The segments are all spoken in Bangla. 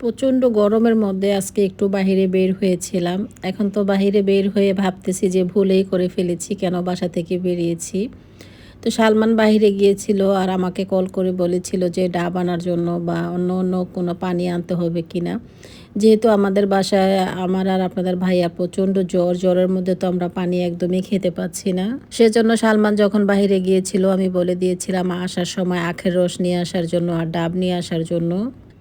প্রচণ্ড গরমের মধ্যে আজকে একটু বাহিরে বের হয়েছিলাম। এখন তো বাহিরে বের হয়ে ভাবতেছি যে ভুলেই করে ফেলেছি, কেন বাসা থেকে বেরিয়েছি। তো সালমান বাহিরে গিয়েছিল আর আমাকে কল করে বলেছিল যে ডাব আনার জন্য বা অন্য অন্য কোনো পানি আনতে হবে কিনা। যেহেতু আমাদের বাসায়, আমার আর আপনাদের ভাইয়া প্রচণ্ড জ্বর, জ্বরের মধ্যে তো আমরা পানি একদমই খেতে পাচ্ছি না। সেজন্য সালমান যখন বাহিরে গিয়েছিল, আমি বলে দিয়েছিলাম আসার সময় আখের রস নিয়ে আসার জন্য আর ডাব নিয়ে আসার জন্য।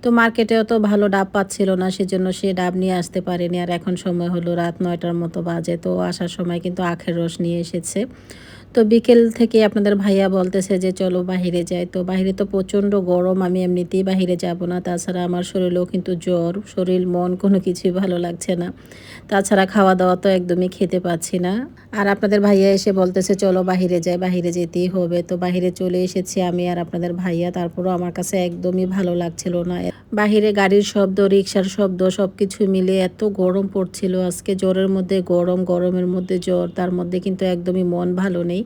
তো মার্কেটেও তো ভালো ডাব পাচ্ছিল না, সেজন্য সে ডাব নিয়ে আসতে পারেনি। আর এখন সময় হলো রাত নয়টার মতো বাজে, তো আসার সময় কিন্তু আখের রস নিয়ে এসেছে। তো বিকেল থেকে আপনাদের ভাইয়া বলতেছে যে, চলো বাহিরে যাই। তো বাহিরে তো প্রচণ্ড গরম, আমি এমনিতেই বাহিরে যাব না। তাছাড়া আমার শরীরেও কিন্তু জ্বর, শরীর, মন কোনো কিছুই ভালো লাগছে না। তাছাড়া খাওয়া দাওয়া তো একদমই খেতে পাচ্ছি না। আর আপনাদের ভাইয়া এসে বলতেছে, চলো বাহিরে যাই, বাহিরে যেতেই হবে। তো বাহিরে চলে এসেছি আমি আর আপনাদের ভাইয়া। তারপরও আমার কাছে একদমই ভালো লাগছিল না। বাহিরে গাড়ির শব্দ রিক্সার শব্দ সব কিছু মিলে এত গরম পড়ছিল। আজকে জ্বরের মধ্যে গরম, গরমের মধ্যে জ্বর, তার মধ্যে কিন্তু একদমই মন ভালো নেই।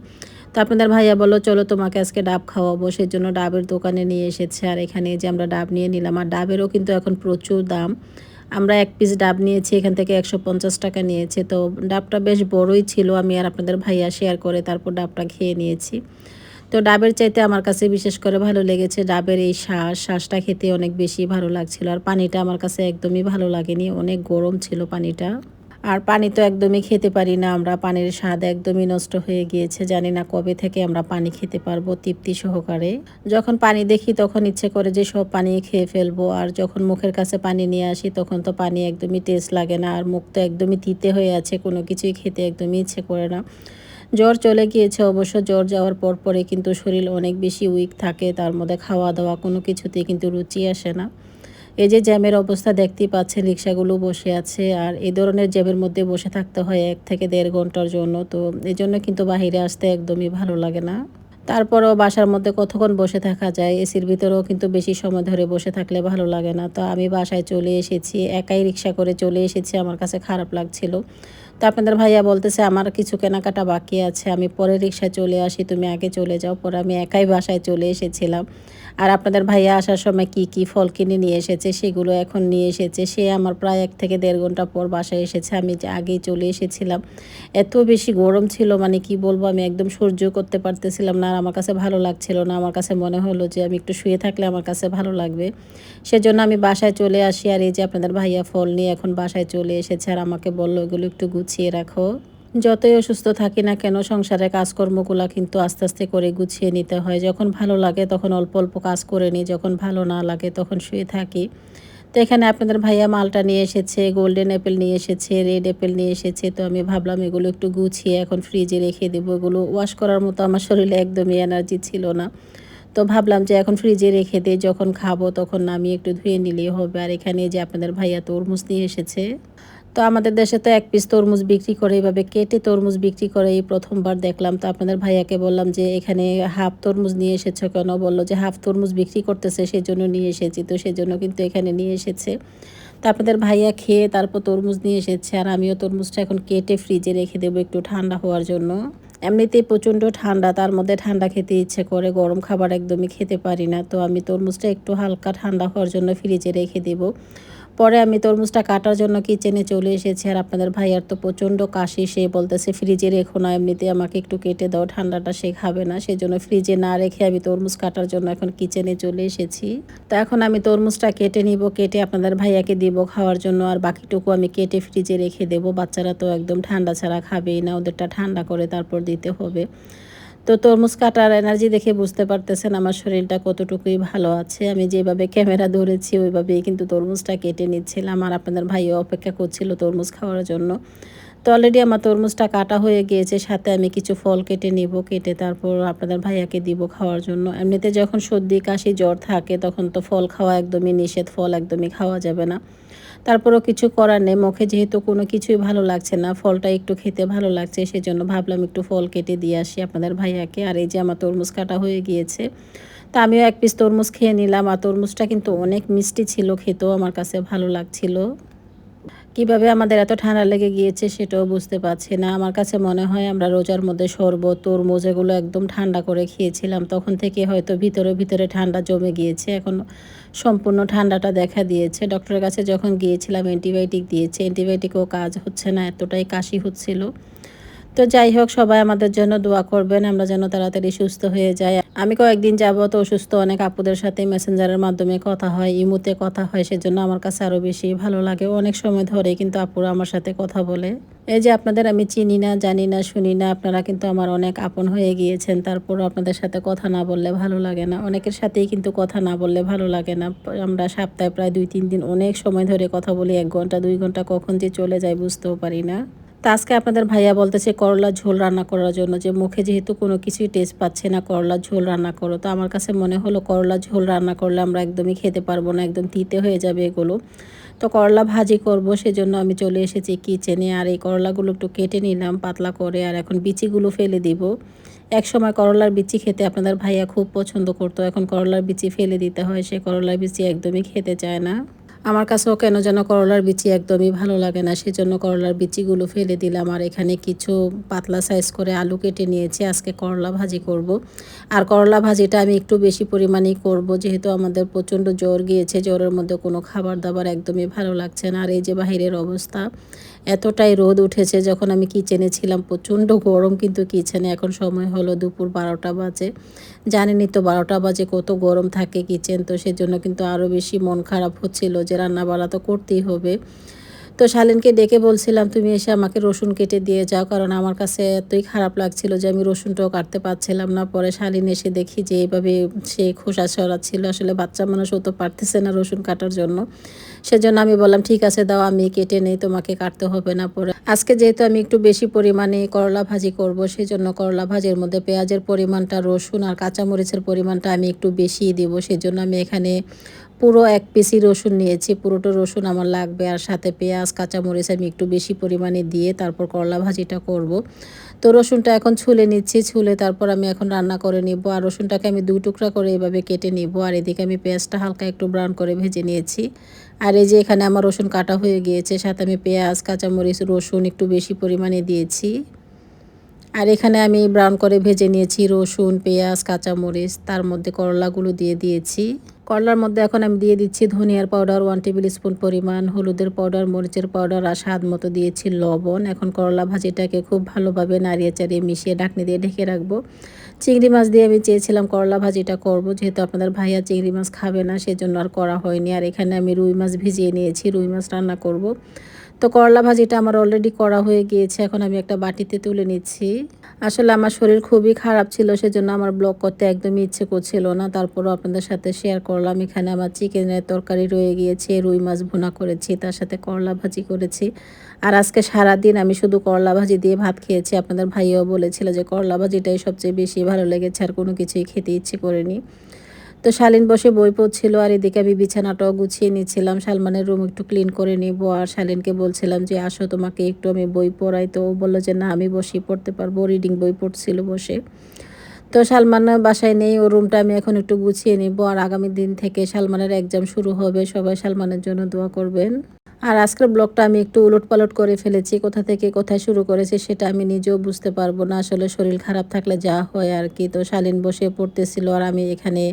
তো আপনাদের ভাইয়া বলো চলো তোমাকে আজকে ডাব খাওয়াবো। সেই জন্য ডাবের দোকানে নিয়ে এসেছে। আর এখানে যে আমরা ডাব নিয়ে নিলাম, আর ডাবেরও কিন্তু এখন প্রচুর দাম। আমরা এক পিস ডাব নিয়েছি, এখান থেকে একশো পঞ্চাশ টাকা নিয়েছে। তো ডাবটা বেশ বড়ই ছিল, আমি আর আপনাদের ভাইয়া শেয়ার করে তারপর ডাবটা খেয়ে নিয়েছি। তো ডাবের চাইতে আমার কাছে বিশেষ করে ভালো লেগেছে ডাবের এই শ্বাস শ্বাসটা খেতে অনেক বেশি ভালো লাগছিল, আর পানিটা আমার কাছে একদমই ভালো লাগেনি। অনেক গরম ছিল পানিটা। আর পানি তো একদমই খেতে পারি না। আমরা পানির স্বাদ একদমই নষ্ট হয়ে গিয়েছে। জানি না কবে থেকে আমরা পানি খেতে পারব তৃপ্তি সহকারে। যখন পানি দেখি তখন ইচ্ছে করে যে সব পানি খেয়ে ফেলব। আর যখন মুখের কাছে পানি নিয়ে আসি তখন তো পানি একদমই টেস্ট লাগে না। আর মুখ তো একদমই তিতে হয়ে আছে, কোনো কিছুই খেতে একদমই ইচ্ছে করে না। জ্বর চলে গিয়েছে অবশ্য। জ্বর যাওয়ার পর পরে কিন্তু শরীর অনেক বেশি উইক থাকে। তার মধ্যে খাওয়া দাওয়া কোনো কিছুতেই কিন্তু রুচি আসে না। এই যে জ্যামের অবস্থা দেখতেই পাচ্ছে রিক্সাগুলো বসে আছে আর এই ধরনের জ্যামের মধ্যে বসে থাকতে হয় এক থেকে দেড় ঘণ্টার জন্য। তো এই জন্য কিন্তু বাহিরে আসতে একদমই ভালো লাগে না। তারপরও বাসার মধ্যে কতক্ষণ বসে থাকা যায়, এসির ভিতরেও কিন্তু বেশি সময় ধরে বসে থাকলে ভালো লাগে না। তো আমি বাসায় চলে এসেছি, একাই রিক্সা করে চলে এসেছি, আমার কাছে খারাপ লাগছিল। তো আপনাদের ভাইয়া বলতেছে, আমার কিছু কেনাকাটা বাকি আছে, আমি পরে রিক্সায় চলে আসি, তুমি আগে চলে যাও। পরে আমি একাই বাসায় চলে এসেছিলাম। আর আপনাদের ভাইয়া আসার সময় কি কি ফল কিনে নিয়ে এসেছে, সেগুলো এখন নিয়ে এসেছে। সে আমার প্রায় এক থেকে দেড় ঘণ্টা পর বাসায় এসেছে, আমি আগেই চলে এসেছিলাম। এত বেশি গরম ছিল মানে কি বলব, আমি একদম সহ্য করতে পারতেছিলাম না, আর আমার কাছে ভালো লাগছিল না। আমার কাছে মনে হলো যে, আমি একটু শুয়ে থাকলে আমার কাছে ভালো লাগবে। সেজন্য আমি বাসায় চলে আসি, আর এই যে আপনাদের ভাইয়া ফল নিয়ে এখন বাসায় চলে এসেছে, আর আমাকে বলল, এগুলো একটু গুছিয়ে রাখো। যতই অসুস্থ থাকি না কেন সংসারে কাজকর্মগুলো কিন্তু আস্তে আস্তে করে গুছিয়ে নিতে হয়। যখন ভালো লাগে তখন অল্প অল্প কাজ করে নিই, যখন ভালো না লাগে তখন শুয়ে থাকি। তো এখানে আপনাদের ভাইয়া মালটা নিয়ে এসেছে গোল্ডেন অ্যাপেল নিয়ে এসেছে রেড অ্যাপেল নিয়ে এসেছে। তো আমি ভাবলাম এগুলো একটু গুছিয়ে এখন ফ্রিজে রেখে দেবো। এগুলো ওয়াশ করার মতো আমার শরীরে একদমই এনার্জি ছিল না। তো ভাবলাম যে এখন ফ্রিজে রেখে দিই, যখন খাব তখন আমি একটু ধুয়ে নিলেই হবে। আর এখানে যে আপনাদের ভাইয়া তরমুজ নিয়ে এসেছে। তো আমাদের দেশে তো এক পিস তরমুজ বিক্রি করে এইভাবে কেটে তরমুজ বিক্রি করে এই প্রথমবার দেখলাম। তো আপনাদের ভাইয়াকে বললাম যে, এখানে হাফ তরমুজ নিয়ে এসেছ কেন? বলল যে হাফ তরমুজ বিক্রি করতেছে সেই জন্য নিয়ে এসেছি। তো সেই জন্য কিন্তু এখানে নিয়ে এসেছে। তো আপনাদের ভাইয়া খেয়ে তারপর তরমুজ নিয়ে এসেছে, আর আমিও তরমুজটা এখন কেটে ফ্রিজে রেখে দেবো একটু ঠান্ডা হওয়ার জন্য। এমনিতেই প্রচণ্ড ঠান্ডা, তার মধ্যে ঠান্ডা খেতে ইচ্ছে করে, গরম খাবার একদমই খেতে পারি না। তো আমি তরমুজটা একটু হালকা ঠান্ডা হওয়ার জন্য ফ্রিজে রেখে দেবো। পরে আমি তরমুজটা কাটার জন্য কিচেনে চলে এসেছি আর আপনাদের ভাইয়ার তো প্রচণ্ড কাশি, সে বলতেছে, ফ্রিজে রেখো না এমনিতে আমাকে একটু কেটে দাও, ঠান্ডাটা সে খাবে না। সেই জন্য ফ্রিজে না রেখে আমি তরমুজ কাটার জন্য এখন কিচেনে চলে এসেছি। তো এখন আমি তরমুজটা কেটে নিব, কেটে আপনাদের ভাইয়াকে দিব খাওয়ার জন্য, আর বাকিটুকু আমি কেটে ফ্রিজে রেখে দেবো। বাচ্চারা তো একদম ঠান্ডা ছাড়া খাবেই না, ওদেরটা ঠান্ডা করে তারপর দিতে হবে। তো তরমুজ কাটার এনার্জি দেখে বুঝতে পারতেছেন আমার শরীরটা কতটুকুই ভালো আছে। আমি যেভাবে ক্যামেরা ধরেছি, ওইভাবেই কিন্তু তরমুজটা কেটে নিচ্ছিলাম আর আপনাদের ভাইও অপেক্ষা করছিল তরমুজ খাওয়ার জন্য। তো অলরেডি আমার তরমুজটা কাটা হয়ে গিয়েছে, সাথে আমি কিছু ফল কেটে নিব, কেটে তারপর আপনাদের ভাইয়াকে দিব খাওয়ার জন্য। এমনিতে যখন সর্দি, কাশি, জ্বর থাকে, তখন তো ফল খাওয়া একদমই নিষেধ, ফল একদমই খাওয়া যাবে না। তারপরও কিছু করার নেই। মুখে যেহেতু কোনো কিছুই ভালো লাগছে না, ফলটা একটু খেতে ভালো লাগছে, সেজন্য ভাবলাম একটু ফল কেটে দিয়ে আসি আপনাদের ভাইয়াকে। আর এই যে আমার তরমুজ কাটা হয়ে গিয়েছে, তা আমিও এক পিস তরমুজ খেয়ে নিলাম। আর তরমুজটা কিন্তু অনেক মিষ্টি ছিল, খেতেও আমার কাছে ভালো লাগছিল। কীভাবে আমাদের এত ঠান্ডা লেগে গিয়েছে সেটাও বুঝতে পারছি না। আমার কাছে মনে হয় আমরা রোজার মধ্যে শরবত, তরমুজ এগুলো একদম ঠান্ডা করে খেয়েছিলাম। তখন থেকে হয়তো ভিতরে ভিতরে ঠান্ডা জমে গিয়েছে। এখন সম্পূর্ণ ঠান্ডাটা দেখা দিয়েছে। ডক্টরের কাছে যখন গিয়েছিলাম, অ্যান্টিবায়োটিক দিয়েছে। অ্যান্টিবায়োটিকও কাজ হচ্ছে না, এতটাই কাশি হচ্ছিল। তো যাই হোক, সবাই আমাদের জন্য দোয়া করবেন, আমরা যেন তাড়াতাড়ি সুস্থ হয়ে যাই। আমি কয়েকদিন যাবত অসুস্থ, অনেক আপুদের সাথে মেসেঞ্জারের মাধ্যমে কথা হয়, ইমুতে কথা হয়, সেজন্য আমার কাছে আরও বেশি ভালো লাগে। অনেক সময় ধরে কিন্তু আপুরা আমার সাথে কথা বলে। এই যে আপনাদের আমি চিনি না, জানি না, শুনি না, আপনারা কিন্তু আমার অনেক আপন হয়ে গিয়েছেন তারপর আপনাদের সাথে কথা না বললে ভালো লাগে না। অনেকের সাথেই কিন্তু কথা না বললে ভালো লাগে না। আমরা সপ্তাহে প্রায় দুই তিন দিন অনেক সময় ধরে কথা বলি, এক ঘণ্টা, দুই ঘণ্টা, কখন যে চলে যায় বুঝতেও পারি না। তো আজকে আপনাদের ভাইয়া বলতেছে, করলা ঝোল রান্না করার জন্য যে মুখে যেহেতু কোনো কিছুই টেস্ট পাচ্ছে না, করলা ঝোল রান্না করো। তো আমার কাছে মনে হলো করলা ঝোল রান্না করলে আমরা একদমই খেতে পারব না, একদম তিতে হয়ে যাবে এগুলো। তো করলা ভাজি করব, সেজন্য আমি চলে এসেছি কিচেনে আর এই করলাগুলো একটু কেটে নিলাম পাতলা করে আর এখন বিচিগুলো ফেলে দিব। এক সময় করলার বিচি খেতে আপনাদের ভাইয়া খুব পছন্দ করতো, এখন করলার বিচি ফেলে দিতে হয়, সে করলার বিচি একদমই খেতে চায় না। আমার কাছেও কেন যেন করলার বিচি একদমই ভালো লাগে না, সেজন্য করলার বিচিগুলো ফেলে দিলাম আর এখানে কিছু পাতলা সাইজ করে আলু কেটে নিয়েছি, আজকে করলা ভাজি করব। আর করলা ভাজিটা আমি একটু বেশি পরিমাণেই করব, যেহেতু আমাদের প্রচণ্ড জ্বর গিয়েছে, জ্বরের মধ্যে কোনো খাবার দাবার একদমই ভালো লাগছে না। আর এই যে বাহিরের অবস্থা, এতটাই রোদ উঠেছে, যখন আমি কিচেনে ছিলাম, প্রচণ্ড গরম কিন্তু কিচেনে এখন সময় হলো দুপুর বারোটা বাজে। জানেনই তো বারোটা বাজে কত গরম থাকে কিচেন তো সেজন্য কিন্তু আরও বেশি মন খারাপ হচ্ছিল যে রান্না বাড়া তো করতেই হবে। তো শালিনকে ডেকে বলছিলাম, তুমি এসে আমাকে রসুন কেটে দিয়ে যাও, কারণ আমার কাছে এতই খারাপ লাগছিল যে আমি রসুনটাও কাটতে পারছিলাম না। পরে শালিন এসে দেখি যে এইভাবে সে খোসা ছড়াচ্ছিল। আসলে বাচ্চা মানুষ ও তো পারতেছে না রসুন কাটার জন্য। সেজন্য আমি বললাম, ঠিক আছে, দাও, আমি কেটে নেই, তোমাকে কাটতে হবে না। পরে, আজকে যেহেতু আমি একটু বেশি পরিমাণে করলা ভাজি করব সেই জন্য করলা ভাজির মধ্যে পেঁয়াজের পরিমাণটা, রসুন আর কাঁচামরিচের পরিমাণটা আমি একটু বেশি দিব। সেজন্য আমি এখানে পুরো এক পিসি রসুন নিয়েছি। পুরোটা রসুন আমার লাগবে আর সাথে পেঁয়াজ, কাঁচামরিচ আমি একটু বেশি পরিমাণে দিয়ে তারপর করলা ভাজিটা করব। তো রসুনটা এখন ছুলে নিচ্ছি, ছুলে তারপর আমি এখন রান্না করে নিব আর রসুনটাকে আমি দু টুকরা করে এভাবে কেটে নিব আর এদিকে আমি পেঁয়াজটা হালকা একটু ব্রাউন করে ভেজে নিয়েছি। আর এই যে এখানে আমার রসুন কাটা হয়ে গিয়েছে, সাথে আমি পেঁয়াজ, কাঁচামরিচ, রসুন একটু বেশি পরিমাণে দিয়েছি। আর এখানে আমি ব্রাউন করে ভেজে নিয়েছি রসুন, পেঁয়াজ, কাঁচামরিচ, তার মধ্যে করলাগুলো দিয়ে দিয়েছি। করলার মধ্যে এখন আমি দিয়ে দিচ্ছি ধনিয়ার পাউডার ওয়ান টেবিল স্পুন পরিমাণ, হলুদের পাউডার মরিচের পাউডার আর স্বাদ মতো দিয়েছি লবণ। এখন করলা ভাজিটাকে খুব ভালোভাবে নাড়িয়ে চাড়িয়ে মিশিয়ে ঢাকনি দিয়ে ঢেকে রাখব। চিংড়ি মাছ দিয়ে আমি চেয়েছিলাম করলা ভাজিটা করব, যেহেতু আপনাদের ভাইয়া চিংড়ি মাছ খাবে না, সেজন্য আর করা হয়নি। আর এখানে আমি রুই মাছ ভিজিয়ে নিয়েছি, রুই মাছ রান্না করব। তো করলা ভাজিটা আমার অলরেডি করা হয়ে গিয়েছে, এখন আমি একটা বাটিতে তুলে নিচ্ছি। আসলে আমার শরীর খুবই খারাপ ছিল, সেজন্য আমার ব্লগ করতে একদমই ইচ্ছে করছিল না। তারপরও আপনাদের সাথে শেয়ার করলাম, এখানে আমার চিকেনের তরকারি রয়ে গিয়েছে, রুই মাছ ভুনা করেছি, তার সাথে করলা ভাজি করেছি। আর আজকে সারাদিন আমি শুধু করলা ভাজি দিয়ে ভাত খেয়েছি। আপনাদের ভাইও বলেছিল যে করলা ভাজিটাই সবচেয়ে বেশি ভালো লেগেছে, আর কোনো কিছুই খেতে ইচ্ছে করেনি। তো শালিন বসে বই পড়ছিল আর এদিকে আমি বিছানাটাও গুছিয়ে নিচ্ছিলাম। সালমানের রুম একটু ক্লিন করে নিব আর শালিনকে বলছিলাম যে, আসো, তোমাকে একটু আমি বই পড়াই। তো ও বলল যে, না, আমি বসেই পড়তে পারব। রিডিং বই পড়ছিল বসে। তো সালমান বাসায় নেই ও রুমটা আমি এখন একটু গুছিয়ে নিব। আর আগামী দিন থেকে সালমানের এক্সাম শুরু হবে। সবাই সালমানের জন্য দোয়া করবেন। আর আজকের ব্লগটা আমি একটু উলট পালট করে ফেলেছি, কোথা থেকে কোথায় শুরু করেছি সেটা আমি নিজেও বুঝতে পারব না। আসলে শরীর খারাপ থাকলে যা হয় আর কি। তো শালীন বসে পড়তেছিল আর আমি এখানে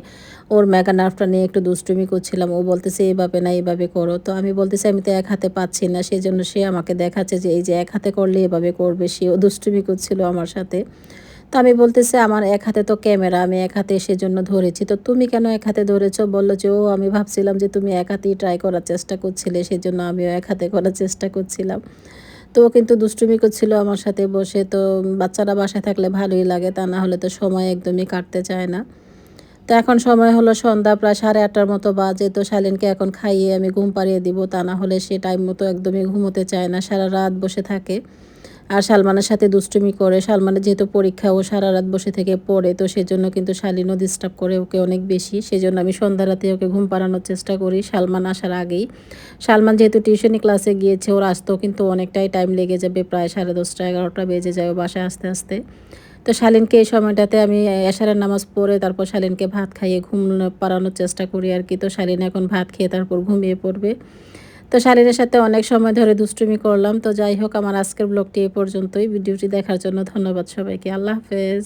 ওর মেগা নার্ভটা নিয়ে একটু দুষ্টুমি করছিলাম। ও বলতেছে এইভাবে না এইভাবে করো। তো আমি বলতেছি, আমি তো এক হাতে পাচ্ছি না। সেই জন্য সে আমাকে দেখাচ্ছে যে, এই যে এক হাতে করলে এভাবে করবে। সেও দুষ্টুমি করছিল আমার সাথে। তো আমি বলতেছি, আমার এক হাতে তো ক্যামেরা, আমি এক হাতে সেজন্য ধরেছি। তো তুমি কেন এক হাতে ধরেছো? বলল যে, ও, আমি ভাবছিলাম যে তুমি এক হাতেই ট্রাই করার চেষ্টা করছিলে, সেজন্য আমিও এক হাতে করার চেষ্টা করছিলাম। তো কিন্তু দুষ্টুমি করছিল আমার সাথে বসে। তো বাচ্চারা বাসায় থাকলে ভালোই লাগে, তা না হলে তো সময় একদমই কাটতে চায় না। তো এখন সময় হলো সন্ধ্যা, প্রায় সাড়ে আটটার মতো বাজে। তো শালিনকে এখন খাইয়ে আমি ঘুম পাড়িয়ে দিব, তা না হলে সে টাইম মতো একদমই ঘুমোতে চায় না, সারা রাত বসে থাকে। আর সালমানের সাথে দুষ্টুমি করে, সালমানের যেহেতু পরীক্ষা, ও সারা রাত বসে থেকে পড়ে, তো সেজন্য কিন্তু শালিনও ডিস্টার্ব করে ওকে অনেক বেশি। সেজন্য আমি সন্ধ্যা রাতে ওকে ঘুম পাড়ানোর চেষ্টা করি সালমান আসার আগেই। সালমান যেহেতু টিউশনি ক্লাসে গিয়েছে, ওর আসতেও কিন্তু অনেকটাই টাইম লেগে যাবে, প্রায় সাড়ে দশটা, এগারোটা বেজে যায় বাসায় আস্তে আস্তে। তো শালিনকে এই সময়টাতে আমি এশারের নামাজ পড়ে, তারপর শালিনকে ভাত খাইয়ে ঘুম পাড়ানোর চেষ্টা করি আর কি। তো শালিন এখন ভাত খেয়ে তারপর ঘুমিয়ে পড়বে। তো শালিনের সাথে অনেক সময় ধরে দুষ্টুমি করলাম। তো যাই হোক, আমার আজকের ব্লগটি এই পর্যন্তই। ভিডিওটি দেখার জন্য ধন্যবাদ সবাইকে। আল্লাহ হাফেজ।